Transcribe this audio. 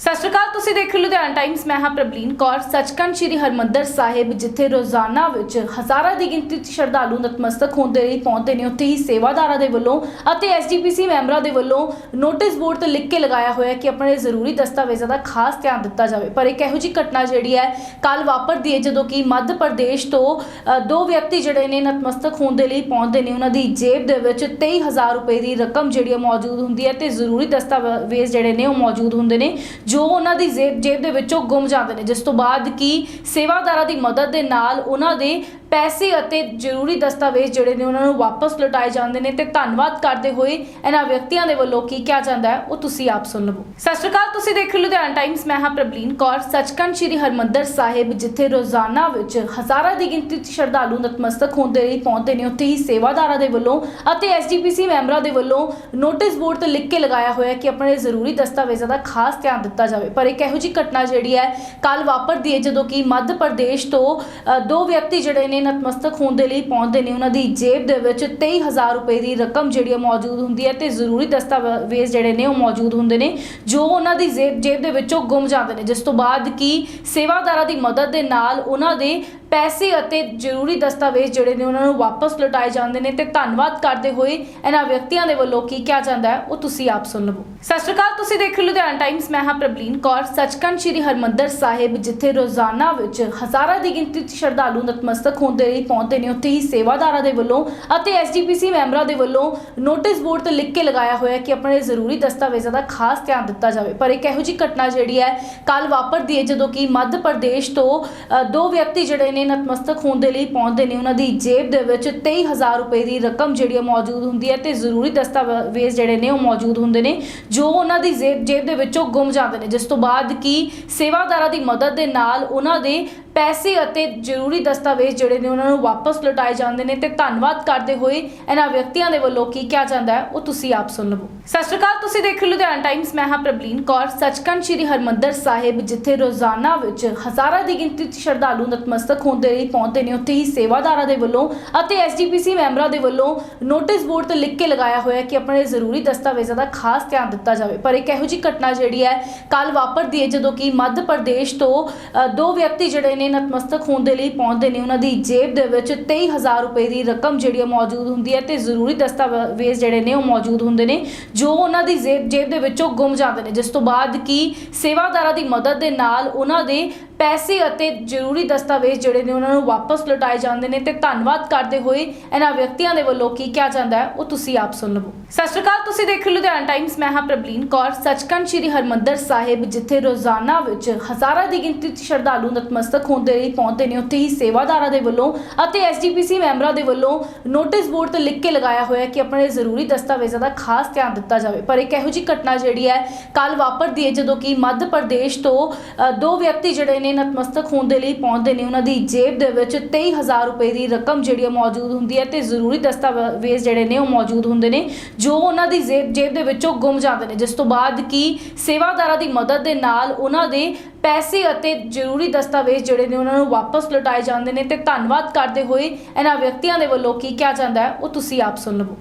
ਸਤਿ ਸ਼੍ਰੀ ਅਕਾਲ, ਤੁਸੀਂ ਦੇਖ ਰਹੇ ਲੁਧਿਆਣਾ ਟਾਈਮਸ ਮੈਂ ਹਾਂ ਪ੍ਰਬਲੀਨ ਕੌਰ। ਸੱਚਖੰਡ ਸ੍ਰੀ ਹਰਮੰਦਰ ਸਾਹਿਬ, ਜਿੱਥੇ ਰੋਜ਼ਾਨਾ ਵਿੱਚ ਹਜ਼ਾਰਾਂ ਦੀ ਗਿਣਤੀ ਵਿੱਚ ਸ਼ਰਧਾਲੂ ਨਤਮਸਤਕ ਹੁੰਦੇ ਲਈ ਪਹੁੰਚਦੇ ਨੇ, ਉੱਥੇ ਹੀ ਸੇਵਾਦਾਰਾਂ ਦੇ ਵੱਲੋਂ ਅਤੇ ਐਸਜੀਪੀਸੀ ਮੈਂਬਰਾਂ ਦੇ ਵੱਲੋਂ ਨੋਟਿਸ ਬੋਰਡ ਤੇ ਲਿਖ ਕੇ ਲਗਾਇਆ ਹੋਇਆ ਕਿ ਆਪਣੇ ਜ਼ਰੂਰੀ ਦਸਤਾਵੇਜ਼ਾਂ ਦਾ ਖਾਸ ਧਿਆਨ ਦਿੱਤਾ ਜਾਵੇ। ਪਰ ਇੱਕ ਇਹੋ ਜਿਹੀ ਘਟਨਾ ਜਿਹੜੀ ਹੈ ਕੱਲ ਵਾਪਰਦੀ ਹੈ, ਜਦੋਂ ਕਿ ਮੱਧ ਪ੍ਰਦੇਸ਼ ਤੋਂ ਦੋ ਵਿਅਕਤੀ ਜਿਹੜੇ ਨੇ ਨਤਮਸਤਕ ਹੋਣ ਦੇ ਲਈ ਪਹੁੰਚਦੇ ਨੇ, ਉਹਨਾਂ ਦੀ ਜੇਬ ਦੇ ਵਿੱਚ 23000 ਰੁਪਏ ਦੀ ਰਕਮ ਜਿਹੜੀ ਹੈ ਮੌਜੂਦ ਹੁੰਦੀ ਹੈ ਤੇ ਜ਼ਰੂਰੀ ਦਸਤਾਵੇਜ਼ ਜਿਹੜੇ ਨੇ ਉਹ ਮੌਜੂਦ ਹੁੰਦੇ ਨੇ ਜੋ ਉਹਨਾਂ ਦੀ ਜੇਬ ਜੇਬ ਦੇ ਵਿੱਚੋਂ ਗੁੰਮ ਜਾਂਦੇ ਨੇ। ਜਿਸ ਤੋਂ ਬਾਅਦ ਕੀ ਸੇਵਾਦਾਰਾਂ ਦੀ ਮਦਦ ਦੇ ਨਾਲ ਉਹਨਾਂ ਦੇ ਪੈਸੇ ਅਤੇ ਜ਼ਰੂਰੀ ਦਸਤਾਵੇਜ਼ ਜਿਹੜੇ ਨੇ ਉਹਨਾਂ ਨੂੰ ਵਾਪਸ ਲੁਟਾਏ ਜਾਂਦੇ ਨੇ ਤੇ ਧੰਨਵਾਦ ਕਰਦੇ ਹੋਏ ਇਹਨਾਂ ਵਿਅਕਤੀਆਂ ਦੇ ਵੱਲੋਂ ਕੀ ਕਿਹਾ ਜਾਂਦਾ ਹੈ, ਉਹ ਤੁਸੀਂ ਆਪ ਸੁਣ ਲਵੋ। ਸਤਿ ਸ਼੍ਰੀ ਅਕਾਲ, ਤੁਸੀਂ ਦੇਖ ਰਹੇ ਲੁਧਿਆਣਾ ਟਾਈਮਸ ਮੈਂ ਹਾਂ ਪ੍ਰਬਲੀਨ ਕੌਰ। ਸੱਚਖੰਡ ਸ੍ਰੀ ਹਰਮੰਦਰ ਸਾਹਿਬ, ਜਿੱਥੇ ਰੋਜ਼ਾਨਾ ਵਿੱਚ ਹਜ਼ਾਰਾਂ ਦੀ ਗਿਣਤੀ ਵਿੱਚ ਸ਼ਰਧਾਲੂ ਨਤਮਸਤਕ ਹੁੰਦੇ ਲਈ ਪਹੁੰਚਦੇ ਨੇ, ਉੱਥੇ ਹੀ ਸੇਵਾਦਾਰਾਂ ਦੇ ਵੱਲੋਂ ਅਤੇ ਐਸਜੀਪੀਸੀ ਮੈਂਬਰਾਂ ਦੇ ਵੱਲੋਂ ਨੋਟਿਸ ਬੋਰਡ ਤੇ ਲਿਖ ਕੇ ਲਗਾਇਆ ਹੋਇਆ ਕਿ ਆਪਣੇ ਜ਼ਰੂਰੀ ਦਸਤਾਵੇਜ਼ਾਂ ਦਾ ਖਾਸ ਧਿਆਨ ਦਿੱਤਾ ਜਾਵੇ। ਪਰ ਇੱਕ ਇਹੋ ਜਿਹੀ ਘਟਨਾ ਜਿਹੜੀ ਹੈ ਕੱਲ ਵਾਪਰਦੀ ਹੈ ਜਦੋਂ ਕਿ ਮੱਧ ਪ੍ਰਦੇਸ਼ ਤੋਂ ਅ, ਦੋ ਵਿਅਕਤੀ ਜਿਹੜੇ ਨੇ ਨਤਮਸਤਕ ਹੋਣ ਦੇ ਲਈ ਪਹੁੰਚਦੇ ਨੇ। ਉਹਨਾਂ ਦੀ ਜੇਬ ਦੇ ਵਿੱਚ 23000 ਰੁਪਏ ਦੀ ਰਕਮ ਜਿਹੜੀ ਹੈ ਮੌਜੂਦ ਹੁੰਦੀ ਹੈ ਤੇ ਜ਼ਰੂਰੀ ਦਸਤਾਵੇਜ਼ ਜਿਹੜੇ ਨੇ ਉਹ ਮੌਜੂਦ ਹੁੰਦੇ ਨੇ ਜੋ ਉਹਨਾਂ ਦੀ ਜੇਬ ਜੇਬ ਦੇ ਵਿੱਚੋਂ ਗੁੰਮ ਜਾਂਦੇ ਨੇ। ਜਿਸ ਤੋਂ ਬਾਅਦ ਕਿ ਸੇਵਾਦਾਰਾਂ ਦੀ ਮਦਦ ਦੇ ਨਾਲ ਉਹਨਾਂ ਦੇ ਪੈਸੇ ਅਤੇ ਜ਼ਰੂਰੀ ਦਸਤਾਵੇਜ਼ ਜਿਹੜੇ ਨੇ ਉਹਨਾਂ ਨੂੰ ਵਾਪਸ ਲੁਟਾਏ ਜਾਂਦੇ ਨੇ ਤੇ ਧੰਨਵਾਦ ਕਰਦੇ ਹੋਏ ਇਹਨਾਂ ਵਿਅਕਤੀਆਂ ਦੇ ਵੱਲੋਂ ਕੀ ਕਿਹਾ ਜਾਂਦਾ ਹੈ, ਉਹ ਤੁਸੀਂ ਆਪ ਸੁਣ ਲਵੋ। ਸਤਿ ਸ਼੍ਰੀ ਅਕਾਲ, ਤੁਸੀਂ ਦੇਖ ਰਹੇ ਲੁਧਿਆਣਾ ਟਾਈਮਸ ਮੈਂ ਹਾਂ ਪ੍ਰਬਲੀਨ ਕੌਰ। ਸੱਚਖੰਡ ਸ੍ਰੀ ਹਰਮੰਦਰ ਸਾਹਿਬ, ਜਿੱਥੇ ਰੋਜ਼ਾਨਾ ਵਿੱਚ ਹਜ਼ਾਰਾਂ ਦੀ ਗਿਣਤੀ ਵਿੱਚ ਸ਼ਰਧਾਲੂ ਨਤਮਸਤਕ ਹੋਣ ਦੇ ਲਈ ਪਹੁੰਚਦੇ ਨੇ, ਉੱਥੇ ਹੀ ਸੇਵਾਦਾਰਾਂ ਦੇ ਵੱਲੋਂ ਅਤੇ ਐਸਜੀਪੀਸੀ ਮੈਂਬਰਾਂ ਦੇ ਵੱਲੋਂ ਨੋਟਿਸ ਬੋਰਡ ਤੇ ਲਿਖ ਕੇ ਲਗਾਇਆ ਹੋਇਆ ਕਿ ਆਪਣੇ ਜ਼ਰੂਰੀ ਦਸਤਾਵੇਜ਼ਾਂ ਦਾ ਖਾਸ ਧਿਆਨ ਦਿੱਤਾ ਜਾਵੇ। ਪਰ ਇੱਕ ਇਹੋ ਜਿਹੀ ਘਟਨਾ ਜਿਹੜੀ ਹੈ ਕੱਲ ਵਾਪਰਦੀ ਹੈ, ਜਦੋਂ ਕਿ ਮੱਧ ਪ੍ਰਦੇਸ਼ ਤੋਂ ਦੋ ਵਿਅਕਤੀ ਜਿਹੜੇ ਨੇ ਨਤਮਸਤਕ ਹੋਣ ਦੇ ਲਈ ਪਹੁੰਚਦੇ ਨੇ ਉਹਨਾਂ ਦੀ ਜੇਬ ਦੇ ਵਿੱਚ 23000 ਰੁਪਏ ਦੀ ਰਕਮ ਜਿਹੜੀ ਹੈ ਮੌਜੂਦ ਹੁੰਦੀ ਹੈ ਤੇ ਜ਼ਰੂਰੀ ਦਸਤਾਵੇਜ਼ ਜਿਹੜੇ ਨੇ ਉਹ ਮੌਜੂਦ ਹੁੰਦੇ ਨੇ, ਜੋ ਉਹਨਾਂ ਦੀ ਜੇਬ ਜੇਬ ਦੇ ਵਿੱਚੋਂ ਗੁੰਮ ਜਾਂਦੇ ਨੇ। ਜਿਸ ਤੋਂ ਬਾਅਦ ਕੀ ਸੇਵਾਦਾਰਾਂ ਦੀ ਮਦਦ ਦੇ ਨਾਲ ਉਹਨਾਂ ਦੇ ਪੈਸੇ ਅਤੇ ਜ਼ਰੂਰੀ ਦਸਤਾਵੇਜ਼ ਜਿਹੜੇ ਨੇ ਉਹਨਾਂ ਨੂੰ ਵਾਪਸ ਲੁਟਾਏ ਜਾਂਦੇ ਨੇ ਤੇ ਧੰਨਵਾਦ ਕਰਦੇ ਹੋਏ ਇਹਨਾਂ ਵਿਅਕਤੀਆਂ ਦੇ ਵੱਲੋਂ ਕੀ ਕਿਹਾ ਜਾਂਦਾ ਹੈ, ਉਹ ਤੁਸੀਂ ਆਪ ਸੁਣ ਲਵੋ। ਸਤਿ ਸ਼੍ਰੀ ਅਕਾਲ, ਤੁਸੀਂ ਦੇਖ ਰਹੇ ਹੋ ਲੁਧਿਆਣਾ ਟਾਈਮਸ ਮੈਂ ਹਾਂ ਪ੍ਰਬਲੀਨ ਕੌਰ। ਸੱਚਖੰਡ ਸ੍ਰੀ ਹਰਮੰਦਰ ਸਾਹਿਬ, ਜਿੱਥੇ ਰੋਜ਼ਾਨਾ ਵਿੱਚ ਹਜ਼ਾਰਾਂ ਦੀ ਗਿਣਤੀ ਵਿੱਚ ਸ਼ਰਧਾਲੂ ਨਤਮਸਤਕ ਹੁੰਦੇ ਲਈ ਪਹੁੰਚਦੇ ਨੇ, ਉੱਥੇ ਹੀ ਸੇਵਾਦਾਰਾਂ ਦੇ ਵੱਲੋਂ ਅਤੇ ਐਸਜੀਪੀਸੀ ਮੈਂਬਰਾਂ ਦੇ ਵੱਲੋਂ ਨੋਟਿਸ ਬੋਰਡ ਤੇ ਲਿਖ ਕੇ ਲਗਾਇਆ ਹੋਇਆ ਕਿ ਆਪਣੇ ਜ਼ਰੂਰੀ ਦਸਤਾਵੇਜ਼ਾਂ ਦਾ ਖਾਸ ਧਿਆਨ ਦਿੱਤਾ ਜਾਵੇ। ਪਰ ਇੱਕ ਇਹੋ ਜਿਹੀ ਘਟਨਾ ਜਿਹੜੀ ਹੈ ਕੱਲ ਵਾਪਰਦੀ ਹੈ, ਜਦੋਂ ਕਿ ਮੱਧ ਪ੍ਰਦੇਸ਼ ਤੋਂ ਦੋ ਵਿਅਕਤੀ ਜਿਹੜੇ ਨੇ ਨਤਮਸਤਕ ਹੋਣ ਦੇ ਲਈ ਪਹੁੰਚਦੇ ਨੇ। ਉਹਨਾਂ ਦੀ ਜੇਬ ਦੇ ਵਿੱਚ 23000 ਰੁਪਏ ਦੀ ਰਕਮ ਜਿਹੜੀ ਹੈ ਮੌਜੂਦ ਹੁੰਦੀ ਹੈ ਤੇ ਜ਼ਰੂਰੀ ਦਸਤਾਵੇਜ਼ ਜਿਹੜੇ ਨੇ ਉਹ ਮੌਜੂਦ ਹੁੰਦੇ ਨੇ, ਜੋ ਉਹਨਾਂ ਦੀ ਜੇਬ ਜੇਬ ਦੇ ਵਿੱਚੋਂ ਗੁੰਮ ਜਾਂਦੇ ਨੇ। ਜਿਸ ਤੋਂ ਬਾਅਦ ਕੀ ਸੇਵਾਦਾਰਾਂ ਦੀ ਮਦਦ ਦੇ ਨਾਲ ਉਹਨਾਂ ਦੇ ਪੈਸੇ ਅਤੇ ਜ਼ਰੂਰੀ ਦਸਤਾਵੇਜ਼ ਜਿਹੜੇ ਨੇ ਉਹਨਾਂ ਨੂੰ ਵਾਪਸ ਲੁਟਾਏ ਜਾਂਦੇ ਨੇ ਤੇ ਧੰਨਵਾਦ ਕਰਦੇ ਹੋਏ ਇਹਨਾਂ ਵਿਅਕਤੀਆਂ ਦੇ ਵੱਲੋਂ ਕੀ ਕਿਹਾ ਜਾਂਦਾ ਹੈ ਉਹ ਤੁਸੀਂ ਆਪ ਸੁਣ ਲਵੋ। ਸਤਿ ਸ਼੍ਰੀ ਅਕਾਲ ਤੁਸੀਂ ਦੇਖ ਰਹੇ ਹੋ ਲੁਧਿਆਣਾ ਟਾਈਮਸ ਮੈਂ ਹਾਂ ਪ੍ਰਬਲੀਨ ਕੌਰ। ਸੱਚਖੰਡ ਸ੍ਰੀ ਹਰਮੰਦਰ ਸਾਹਿਬ ਜਿੱਥੇ ਰੋਜ਼ਾਨਾ ਵਿੱਚ ਹਜ਼ਾਰਾਂ ਦੀ ਗਿਣਤੀ ਵਿੱਚ ਸ਼ਰਧਾਲੂ ਨਤਮਸਤਕ ਹੋਣ ਦੇ ਲਈ ਪਹੁੰਚਦੇ ਨੇ ਉੱਥੇ ਹੀ ਸੇਵਾਦਾਰਾਂ ਦੇ ਵੱਲੋਂ ਅਤੇ ਐਸਜੀਪੀਸੀ ਮੈਂਬਰਾਂ ਦੇ ਵੱਲੋਂ ਨੋਟਿਸ ਬੋਰਡ ਤੇ ਲਿਖ ਕੇ ਲਗਾਇਆ ਹੋਇਆ ਹੈ ਕਿ ਆਪਣੇ ਜ਼ਰੂਰੀ ਦਸਤਾਵੇਜ਼ਾਂ ਦਾ ਖਾਸ ਧਿਆਨ ਦਿੱਤਾ ਜਾਵੇ। ਪਰ ਇੱਕ ਇਹੋ ਜਿਹੀ ਘਟਨਾ ਜਿਹੜੀ ਹੈ ਕੱਲ ਵਾਪਰਦੀ ਹੈ ਜਦੋਂ ਕਿ ਮੱਧ ਪ੍ਰਦੇਸ਼ ਤੋਂ ਅ, ਦੋ ਵਿਅਕਤੀ ਜਿਹੜੇ ਨੇ ਨੇ ਨਤਮਸਤਕ ਹੋਣ ਦੇ ਲਈ ਪਹੁੰਚਦੇ ਨੇ ਉਹਨਾਂ ਦੀ ਜੇਬ ਦੇ ਵਿੱਚ 23000 ਰੁਪਏ ਦੀ ਰਕਮ ਜਿਹੜੀ ਹੈ ਮੌਜੂਦ ਹੁੰਦੀ ਹੈ ਤੇ ਜ਼ਰੂਰੀ ਦਸਤਾਵੇਜ਼ ਜਿਹੜੇ ਨੇ ਉਹ ਮੌਜੂਦ ਹੁੰਦੇ ਨੇ, ਜੋ ਉਹਨਾਂ ਦੀ ਜੇਬ ਜੇਬ ਦੇ ਵਿੱਚੋਂ ਗੁੰਮ ਜਾਂਦੇ ਨੇ। ਜਿਸ ਤੋਂ ਬਾਅਦ ਕੀ ਸੇਵਾਦਾਰਾਂ ਦੀ ਮਦਦ ਦੇ ਨਾਲ ਉਹਨਾਂ ਦੇ ਪੈਸੇ ਅਤੇ ਜ਼ਰੂਰੀ ਦਸਤਾਵੇਜ਼ ਜਿਹੜੇ ਨੇ ਉਹਨਾਂ ਨੂੰ ਵਾਪਸ ਲੁਟਾਏ ਜਾਂਦੇ ਨੇ ਤੇ ਧੰਨਵਾਦ ਕਰਦੇ ਹੋਏ ਇਹਨਾਂ ਵਿਅਕਤੀਆਂ ਦੇ ਵੱਲੋਂ ਕੀ ਕਿਹਾ ਜਾਂਦਾ ਹੈ, ਉਹ ਤੁਸੀਂ ਆਪ ਸੁਣ ਲਵੋ।